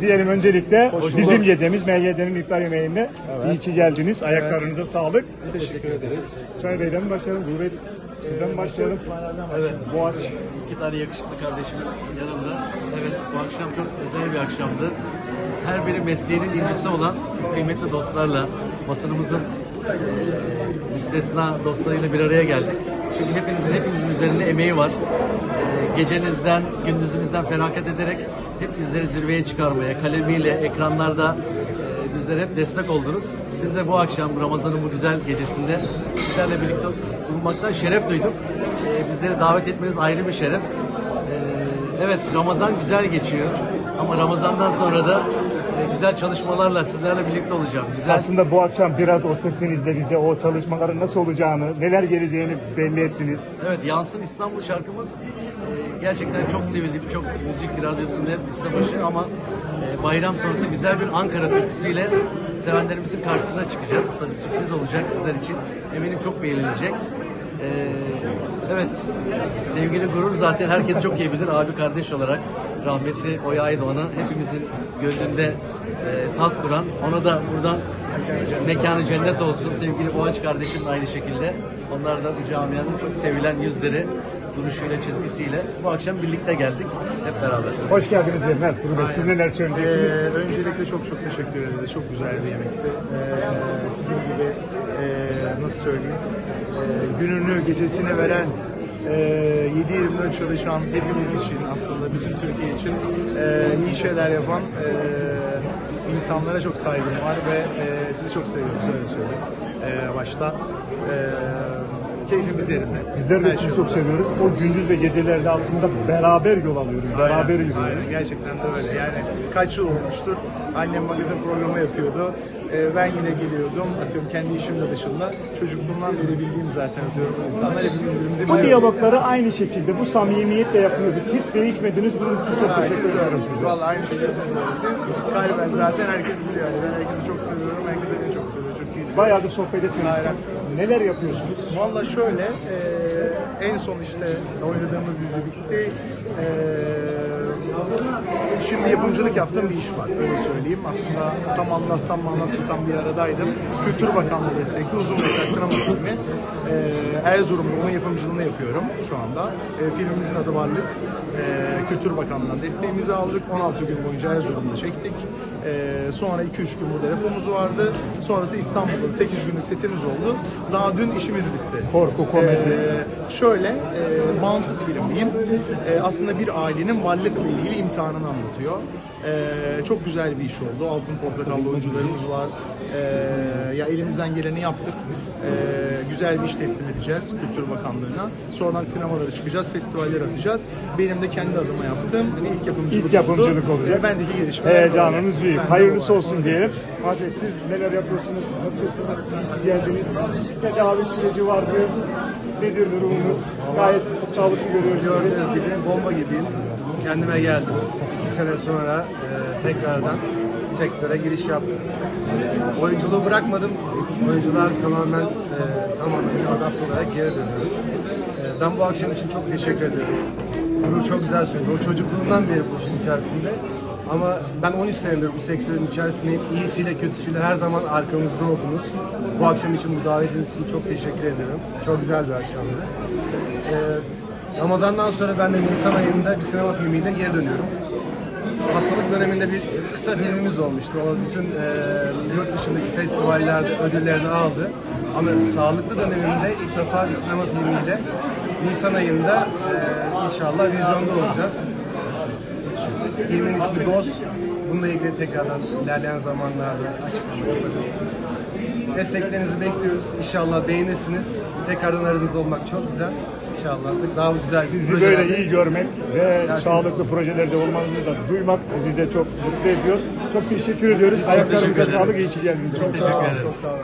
Diyelim öncelikle bizim yediğimiz MYD'nin iftar yemeğinde iyi ki geldiniz. Ayaklarınıza sağlık. Teşekkür ederiz. İsmail Bey'den başlayalım. Ruh Bey sizden başlayalım. Evet. Bu aç. İki tane yakışıklı kardeşim yanımda. Evet bu akşam çok özel bir akşamdı. Her biri mesleğinin incisi olan siz kıymetli dostlarla masamızın eee, müstesna dostlarıyla bir araya geldik. Çünkü hepinizin hepimizin üzerinde emeği var. Eee, gecenizden, gündüzünüzden feragat ederek hep bizleri zirveye çıkarmaya, kalemiyle, ekranlarda eee, bizlere hep destek oldunuz. Biz de bu akşam Ramazan'ın bu güzel gecesinde sizlerle birlikte bulunmaktan şeref duyduk. Eee, bizleri davet etmeniz ayrı bir şeref. Ee, evet Ramazan güzel geçiyor ama Ramazan'dan sonra da e, güzel çalışmalarla sizlerle birlikte olacağım. Güzel. Aslında bu akşam biraz o sesinizle bize o çalışmaların nasıl olacağını, neler geleceğini belli ettiniz. Evet Yansın İstanbul şarkımız e, gerçekten çok sevildi. Birçok müzik radyosunda hep liste başı ama e, bayram sonrası güzel bir Ankara türküsüyle sevenlerimizin karşısına çıkacağız. Tabii sürpriz olacak sizler için. Eminim çok beğenilecek. E, evet sevgili Gurur zaten herkes çok iyi bilir. Abi kardeş olarak rahmetli Oya Aydoğan'ı hepimizin gönlünde e, tat kuran. Ona da buradan mekanı cennet olsun. Sevgili Boğaç kardeşim de aynı şekilde. Onlar da bu camianın çok sevilen yüzleri, duruşuyla, çizgisiyle bu akşam birlikte geldik hep beraber. Hoş geldiniz Mert Bey. Siz neler Ee, söyleyeceksiniz? öncelikle çok çok teşekkür ederiz. Çok güzel bir yemekti. Ee, sizin nasıl söyleyeyim e, gününü gecesine veren e, 7-24 çalışan hepimiz için aslında bütün Türkiye için e, iyi şeyler yapan e, insanlara çok saygım var ve e, sizi çok seviyoruz öyle söyleyeyim başta. Keyfimiz yerinde. Bizler de Her sizi şey çok seviyoruz. O gündüz ve gecelerde aslında beraber yol alıyoruz. Beraber yürüyoruz. Aynen gerçekten de öyle. Yani kaç yıl olmuştur. Annem magazin programı yapıyordu. Ee, ben yine geliyordum. Atıyorum kendi işimde dışında. Çocukluğumdan beri bildiğim zaten atıyorum bu insanlar. Hepimiz birbirimizi Bu biliyoruz. diyalogları aynı şekilde, bu samimiyetle yapıyorduk. Hiç değişmediniz. Bunun için çok Ay, teşekkür siz de ederim öylesiniz. size. Valla aynı şekilde siz de öylesiniz. Kalben zaten herkes biliyor. Yani ben herkesi çok seviyorum. Herkes beni çok seviyor. Çok iyi. Bayağı da sohbet ediyoruz. Aynen. Neler yapıyorsunuz? Valla şöyle, e, en son işte oynadığımız dizi bitti. E, şimdi yapımcılık yaptığım bir iş var, öyle söyleyeyim. Aslında tam anlatsam mı anlatmasam bir aradaydım. Kültür Bakanlığı destekli uzun metraj sinema filmi. E, Erzurum'da onun yapımcılığını yapıyorum şu anda. E, filmimizin adı Varlık. E, Kültür Bakanlığı'ndan desteğimizi aldık. 16 gün boyunca Erzurum'da çektik. Ee, sonra 2-3 gün burada depomuz vardı. Sonrası İstanbul'da 8 günlük setimiz oldu. Daha dün işimiz bitti. Korku, komedi. Ee, şöyle, e, bağımsız film diyeyim. E, aslında bir ailenin varlıkla ilgili imtihanını anlatıyor. E, çok güzel bir iş oldu. Altın Portakallı oyuncularımız var. E, ya elimizden geleni yaptık. E, güzel bir iş teslim edeceğiz Kültür Bakanlığı'na. Sonradan sinemalara çıkacağız, festivaller atacağız. Benim de kendi adıma yaptığım bir ilk yapımcılık, İlk yapımcılık oldu. olacak. E, bendeki gelişmeler Heyecanınız büyük. Hayırlısı var. olsun diyelim. Hadi siz neler yapıyorsunuz? Nasılsınız? Geldiniz. Tedavi süreci vardı. Nedir durumunuz? Gayet sağlıklı görüyoruz. Gördüğünüz gibi bomba gibiyim. Kendime geldim. İki sene sonra e, tekrardan sektöre giriş yaptım. Oyunculuğu bırakmadım. Oyuncular tamamen e, tamamen adapte olarak geri dönüyorum. E, ben bu akşam için çok teşekkür ediyorum. Gurur çok güzel söyledi. O çocukluğundan beri bu işin içerisinde. Ama ben 13 senedir bu sektörün içerisindeyim. İyisiyle kötüsüyle her zaman arkamızda oldunuz. Bu akşam için bu davetiniz için çok teşekkür ediyorum. Çok güzel bir akşamdı. Ee, Ramazan'dan sonra ben de Nisan ayında bir sinema filmiyle geri dönüyorum. Hastalık döneminde bir kısa filmimiz olmuştu. O bütün e, yurt dışındaki festivallerde ödüllerini aldı. Ama sağlıklı döneminde ilk defa bir sinema filmiyle Nisan ayında e, inşallah vizyonda olacağız. Filmin ismi Dost. Bununla ilgili tekrardan ilerleyen zamanlarda açıklama yaparız. Desteklerinizi bekliyoruz. İnşallah beğenirsiniz. Tekrardan aranızda olmak çok güzel. İnşallah daha güzel Sizi projelerde- böyle iyi görmek ve sağlıklı projelerde olmanızı da duymak bizi de çok mutlu ediyor. Çok teşekkür ediyoruz. Ayaklarınıza sağlık. İyi ki geldiniz. Çok sağ olun. Çok sağ olun.